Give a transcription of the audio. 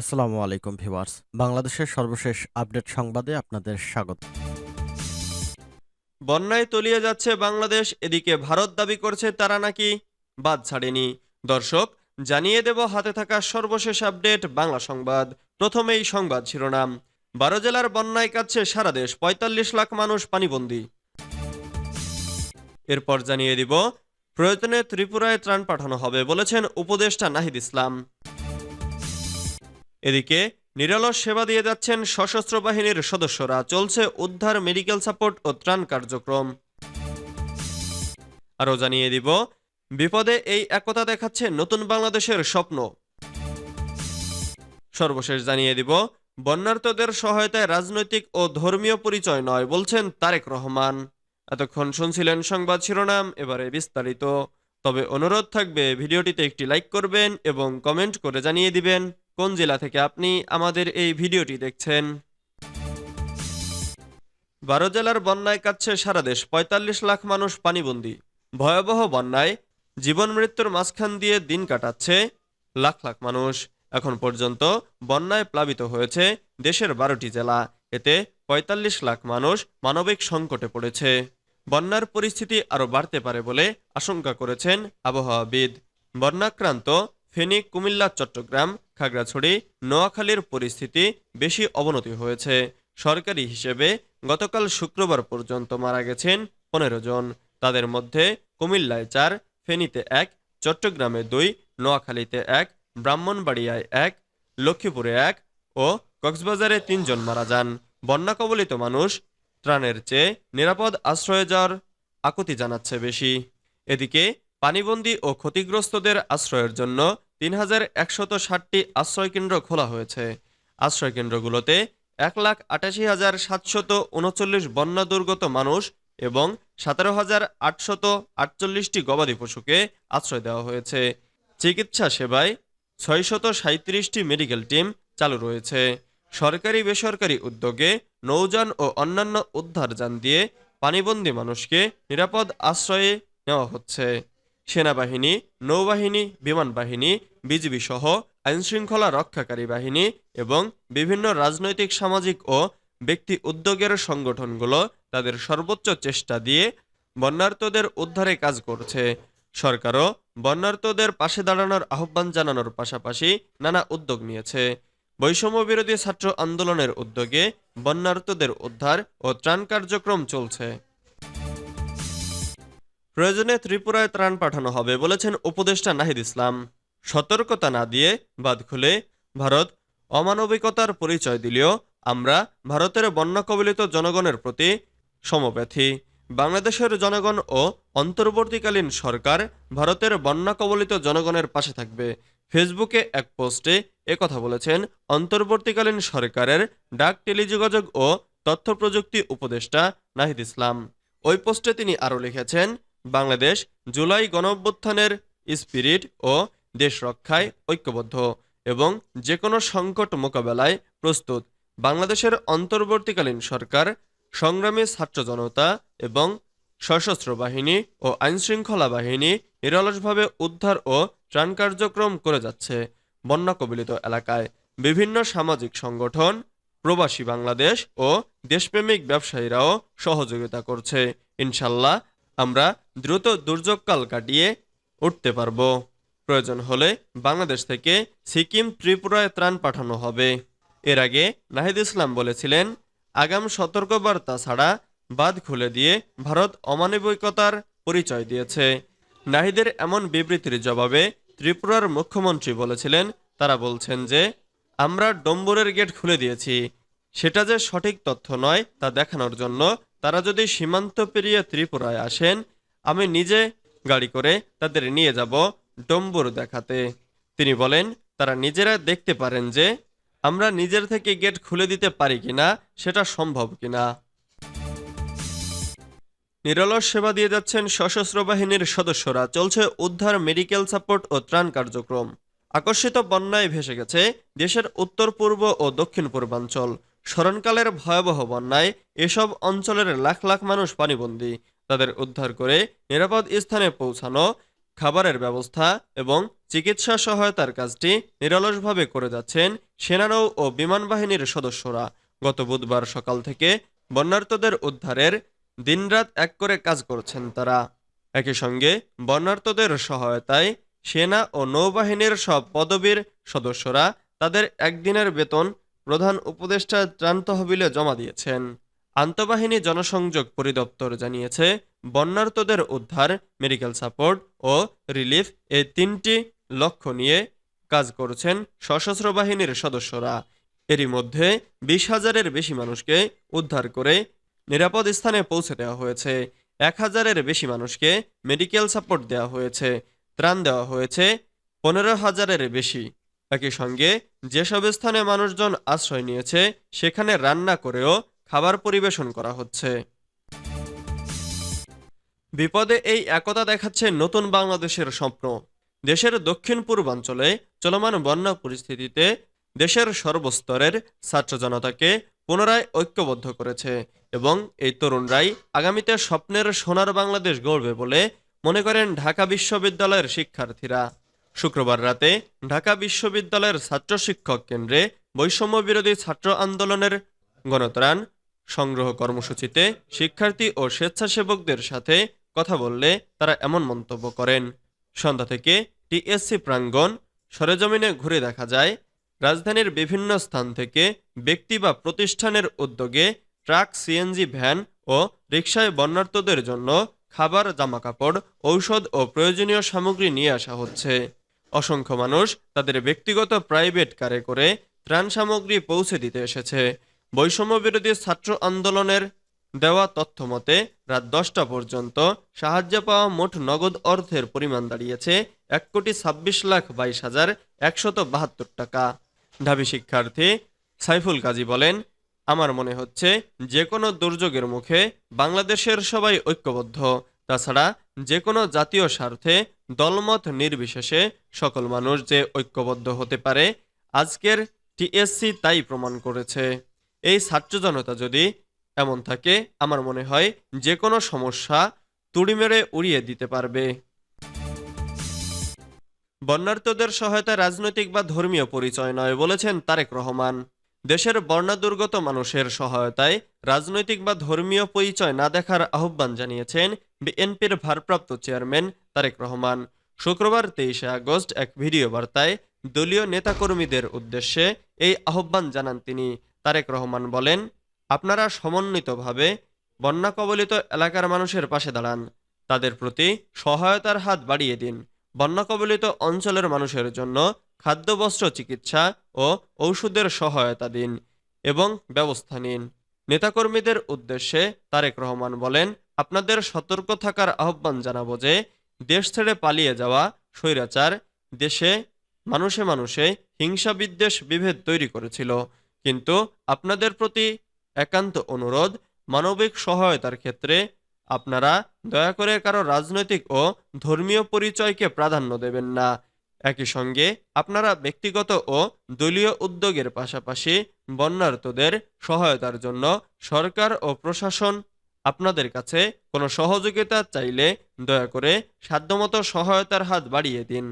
আসসালামু আলাইকুম ভিউয়ার্স। বাংলাদেশের সর্বশেষ আপডেট সংবাদে আপনাদের স্বাগত। বন্যায় তলিয়ে যাচ্ছে বাংলাদেশ, এদিকে ভারত দাবি করছে তারা নাকি বাদ ছাড়েনি। দর্শক, জানিয়ে দেব হাতে থাকা সর্বশেষ আপডেট বাংলা সংবাদ। প্রথমেই সংবাদ শিরোনাম। বারো জেলার বন্যায় কাটছে সারা দেশ, পঁয়তাল্লিশ লাখ মানুষ পানিবন্দী। এরপর জানিয়ে দিব, প্রয়োজনে ত্রিপুরায় ত্রাণ পাঠানো হবে বলেছেন উপদেষ্টা নাহিদ ইসলাম। এদিকে নিরলস সেবা দিয়ে যাচ্ছেন সশস্ত্র বাহিনীর সদস্যরা, চলছে উদ্ধার, মেডিকেল সাপোর্ট ও ত্রাণ কার্যক্রম। আরও জানিয়ে দিব, বিপদে এই একতা দেখাচ্ছে নতুন বাংলাদেশের স্বপ্ন। সর্বশেষ জানিয়ে দিব, বন্যার্তদের সহায়তায় রাজনৈতিক ও ধর্মীয় পরিচয় নয় বলছেন তারেক রহমান। এতক্ষণ শুনছিলেন সংবাদ শিরোনাম, এবারে বিস্তারিত। তবে অনুরোধ থাকবে, ভিডিওটিতে একটি লাইক করবেন এবং কমেন্ট করে জানিয়ে দিবেন। কোন জেলা থেকে আপনি আমাদের এই ভিডিওটি দেখছেন? বারো জেলার বন্যায় কাটছে সারা দেশ, পঁয়তাল্লিশ লাখ মানুষ পানিবন্দী। ভয়াবহ বন্যায় জীবন মৃত্যুর মাঝখান দিয়ে দিন কাটাচ্ছে লাখ লাখ মানুষ। এখন পর্যন্ত বন্যায় প্লাবিত হয়েছে দেশের বারোটি জেলা। এতে পঁয়তাল্লিশ লাখ মানুষ মানবিক সংকটে পড়েছে। বন্যার পরিস্থিতি আরও বাড়তে পারে বলে আশঙ্কা করেছেন আবহাওয়াবিদ। বন্যাক্রান্ত ফেনী, কুমিল্লা, চট্টগ্রাম, খাগড়াছড়ি, নোয়াখালীর পরিস্থিতি বেশি অবনতি হয়েছে। সরকারি হিসেবে গতকাল শুক্রবার পর্যন্ত মারা গেছেন পনেরো জন। তাদের মধ্যে কুমিল্লায় চার, ফেনীতে এক, চট্টগ্রামে দুই, নোয়াখালীতে এক, ব্রাহ্মণবাড়িয়ায় এক, লক্ষ্মীপুরে এক ও কক্সবাজারে তিনজন মারা যান। বন্যা কবলিত মানুষ ত্রাণের চেয়ে নিরাপদ আশ্রয়ে যাওয়ার আকুতি জানাচ্ছে বেশি। এদিকে পানিবন্দী ও ক্ষতিগ্রস্তদের আশ্রয়ের জন্য তিন হাজার একশত ষাটটি আশ্রয়কেন্দ্র খোলা হয়েছে। আশ্রয়কেন্দ্রগুলোতে এক লাখ আটাশি হাজার সাতশত উনচল্লিশ বন্যা দুর্গত মানুষ এবং সতেরো হাজার আটশত আটচল্লিশটি গবাদি পশুকে আশ্রয় দেওয়া হয়েছে। চিকিৎসা সেবায় ছয়শত সাঁত্রিশটি মেডিকেল টিম চালু রয়েছে। সরকারি বেসরকারি উদ্যোগে নৌযান ও অন্যান্য উদ্ধার যান দিয়ে পানিবন্দী মানুষকে নিরাপদ আশ্রয়ে নেওয়া হচ্ছে। সেনাবাহিনী, নৌবাহিনী বিমান বাহিনী বিজিবি সহ আইনশৃঙ্খলা রক্ষাকারী বাহিনী এবং বিভিন্ন রাজনৈতিক, সামাজিক ও ব্যক্তি উদ্যোগের সংগঠনগুলো তাদের সর্বোচ্চ চেষ্টা দিয়ে বন্যার্তদের উদ্ধারে কাজ করছে। সরকারও বন্যার্তদের পাশে দাঁড়ানোর আহ্বান জানানোর পাশাপাশি নানা উদ্যোগ নিয়েছে। বৈষম্য বিরোধী ছাত্র আন্দোলনের উদ্যোগে বন্যার্তদের উদ্ধার ও ত্রাণ কার্যক্রম চলছে। প্রয়োজনে ত্রিপুরায় ত্রাণ পাঠানো হবে বলেছেন উপদেষ্টা নাহিদ ইসলাম। সতর্কতা না দিয়ে বাদ খুলে ভারত অমানবিকতার পরিচয় দিলেও আমরা ভারতের বন্যা কবলিত জনগণের প্রতি সমব্যথী। বাংলাদেশের জনগণ ও অন্তর্বর্তীকালীন সরকার ভারতের বন্যা কবলিত জনগণের পাশে থাকবে। ফেসবুকে এক পোস্টে একথা বলেছেন অন্তর্বর্তীকালীন সরকারের ডাক টেলিযোগাযোগ ও তথ্য প্রযুক্তি উপদেষ্টা নাহিদ ইসলাম। ওই পোস্টে তিনি আরও লিখেছেন বাংলাদেশ জুলাই গণঅভ্যুত্থানের স্পিরিট ও দেশ রক্ষায় ঐক্যবদ্ধ এবং যে কোনো সংকট মোকাবেলায় প্রস্তুত। বাংলাদেশের অন্তর্বর্তীকালীন সরকার, সংগ্রামী ছাত্র জনতা এবং সশস্ত্র বাহিনী ও আইনশৃঙ্খলা বাহিনী নিরলসভাবে উদ্ধার ও ত্রাণ কার্যক্রম করে যাচ্ছে। বন্যা কবলিত এলাকায় বিভিন্ন সামাজিক সংগঠন, প্রবাসী বাংলাদেশ ও দেশপ্রেমিক ব্যবসায়ীরাও সহযোগিতা করছে। ইনশাল্লাহ আমরা দ্রুত দুর্যোগকাল কাটিয়ে উঠতে পারব। প্রয়োজন হলে বাংলাদেশ থেকে সিকিম, ত্রিপুরায় ত্রাণ পাঠানো হবে। এর আগে নাহিদ ইসলাম বলেছিলেন, আগাম সতর্কবার্তা ছাড়া বাঁধ খুলে দিয়ে ভারত অমানবিকতার পরিচয় দিয়েছে। নাহিদের এমন বিবৃতির জবাবে ত্রিপুরার মুখ্যমন্ত্রী বলেছিলেন, তারা বলছেন যে, আমরা ডম্বরের গেট খুলে দিয়েছি। সেটা যে সঠিক তথ্য নয় তা দেখানোর জন্য তারা যদি সীমান্ত পেরিয়ে ত্রিপুরায় আসেন আমি নিজে গাড়ি করে তাদের নিয়ে যাব ডম্বুর দেখাতে। তিনি বলেন, তারা নিজেরা দেখতে পারেন যে আমরা নিজের থেকে গেট খুলে দিতে পারি কিনা, সেটা সম্ভব কিনা। নিরলস সেবা দিয়ে যাচ্ছেন সশস্ত্র বাহিনীর সদস্যরা। চলছে উদ্ধার, মেডিকেল সাপোর্ট ও ত্রাণ কার্যক্রম। আকর্ষিত বন্যায় ভেসে গেছে দেশের উত্তর, পূর্ব ও দক্ষিণ পূর্বাঞ্চল। স্মরণকালের ভয়াবহ বন্যায় এসব অঞ্চলের লাখ লাখ মানুষ পানিবন্দী। তাদের উদ্ধার করে নিরাপদ স্থানে পৌঁছানো, খাবারের ব্যবস্থা এবং চিকিৎসা সহায়তার কাজটি নিরলসভাবে করে যাচ্ছেন সেনানৌ ও বিমান বাহিনীর সদস্যরা। গত বুধবার সকাল থেকে বন্যার্তদের উদ্ধারের দিনরাত এক করে কাজ করছেন তারা। একই সঙ্গে বন্যার্তদের সহায়তায় সেনা ও নৌবাহিনীর সব পদবীর সদস্যরা তাদের একদিনের বেতন প্রধান উপদেষ্টা ত্রাণ তহবিলে জমা দিয়েছেন। আন্তঃবাহিনী জনসংযোগ পরিদপ্তর জানিয়েছে, বন্যার্তদের উদ্ধার, মেডিকেল সাপোর্ট ও রিলিফ এই তিনটি লক্ষ্য নিয়ে কাজ করছেন সশস্ত্র বাহিনীর সদস্যরা। এরই মধ্যে বিশ হাজারের বেশি মানুষকে উদ্ধার করে নিরাপদ স্থানে পৌঁছে দেওয়া হয়েছে। এক হাজারের বেশি মানুষকে মেডিকেল সাপোর্ট দেওয়া হয়েছে, ত্রাণ দেওয়া হয়েছে, পনেরো হাজারের বেশি। একই সঙ্গে যেসব স্থানে মানুষজন আশ্রয় নিয়েছে, সেখানে রান্না করেও খাবার পরিবেশন করা হচ্ছে। বিপদে এই একতা দেখাচ্ছে নতুন বাংলাদেশের স্বপ্ন। দেশের দক্ষিণ পূর্বাঞ্চলে চলমান বন্যা পরিস্থিতিতে দেশের সর্বস্তরের ছাত্র জনতাকে পুনরায় ঐক্যবদ্ধ করেছে এবং এই তরুণরাই আগামীতে স্বপ্নের সোনার বাংলাদেশ গড়বে বলে মনে করেন ঢাকা বিশ্ববিদ্যালয়ের শিক্ষার্থীরা। শুক্রবার রাতে ঢাকা বিশ্ববিদ্যালয়ের ছাত্র শিক্ষক কেন্দ্রে বৈষম্য বিরোধী ছাত্র আন্দোলনের গণত্রাণ সংগ্রহ কর্মসূচিতে শিক্ষার্থী ও স্বেচ্ছাসেবকদের সাথে কথা বললে তারা এমন মন্তব্য করেন। সন্ধ্যা থেকে টিএসসি প্রাঙ্গণ সরেজমিনে ঘুরে দেখা যায়, রাজধানীর বিভিন্ন স্থান থেকে ব্যক্তি বা প্রতিষ্ঠানের উদ্যোগে ট্রাক, সিএনজি ভ্যান ও রিক্সায় বন্যার্তদের জন্য খাবার, জামাকাপড়, ঔষধ ও প্রয়োজনীয় সামগ্রী নিয়ে আসা হচ্ছে। অসংখ্য মানুষ তাদের ব্যক্তিগত প্রাইভেট কারে করে ত্রাণ সামগ্রী পৌঁছে দিতে এসেছে। বৈষম্য বিরোধী ছাত্র আন্দোলনের দেওয়া তথ্য মতে রাত দশটা পর্যন্ত সাহায্য পাওয়া মোট নগদ অর্থের পরিমাণ দাঁড়িয়েছে এক কোটি ছাব্বিশ লাখ বাইশ হাজার একশত বাহাত্তর টাকা। ঢাবি শিক্ষার্থী সাইফুল কাজী বলেন, আমার মনে হচ্ছে যে কোনো দুর্যোগের মুখে বাংলাদেশের সবাই ঐক্যবদ্ধ। তাছাড়া যে কোনো জাতীয় স্বার্থে দলমত নির্বিশেষে সকল মানুষ যে ঐক্যবদ্ধ হতে পারে, আজকের টিএসসি তাই প্রমাণ করেছে। এই ছাত্র জনতা যদি এমন থাকে, আমার মনে হয় যে কোনো সমস্যা তুড়ি মেরে উড়িয়ে দিতে পারবে। বন্যার্থদের সহায়তা রাজনৈতিক বা ধর্মীয় পরিচয় নয়, বলেছেন তারেক রহমান। দেশের বন্যাদুর্গত মানুষের সহায়তায় রাজনৈতিক বা ধর্মীয় পরিচয় না দেখার আহ্বান জানিয়েছেন বিএনপির ভারপ্রাপ্ত চেয়ারম্যান তারেক রহমান। শুক্রবার তেইশে আগস্ট এক ভিডিও বার্তায় দলীয় নেতাকর্মীদের উদ্দেশ্যে এই আহ্বান জানান তিনি। তারেক রহমান বলেন, আপনারা সমন্বিতভাবে বন্যা কবলিত এলাকার মানুষের পাশে দাঁড়ান। তাদের প্রতি সহায়তার হাত বাড়িয়ে দিন। বন্যা কবলিত অঞ্চলের মানুষের জন্য খাদ্য, বস্ত্র, চিকিৎসা ও ঔষধের সহায়তা দিন এবং ব্যবস্থা নিন। নেতাকর্মীদের উদ্দেশ্যে তারেক রহমান বলেন, আপনাদের সতর্ক থাকার আহ্বান জানাব যে, দেশ ছেড়ে পালিয়ে যাওয়া স্বৈরাচার দেশে মানুষে মানুষে হিংসা বিদ্বেষ বিভেদ তৈরি করেছিল। কিন্তু আপনাদের প্রতি একান্ত অনুরোধ মানবিক সহায়তার ক্ষেত্রে আপনারা দয়া করে কারও রাজনৈতিক ও ধর্মীয় পরিচয়কে প্রাধান্য দেবেন না। একই সঙ্গে আপনারা ব্যক্তিগত ও দলীয় উদ্যোগের পাশাপাশি বন্যার্তদের সহায়তার জন্য সরকার ও প্রশাসন আপনাদের কাছে কোনো সহযোগিতা চাইলে দয়া করে সাধ্যমতো সহায়তার হাত বাড়িয়ে দিন।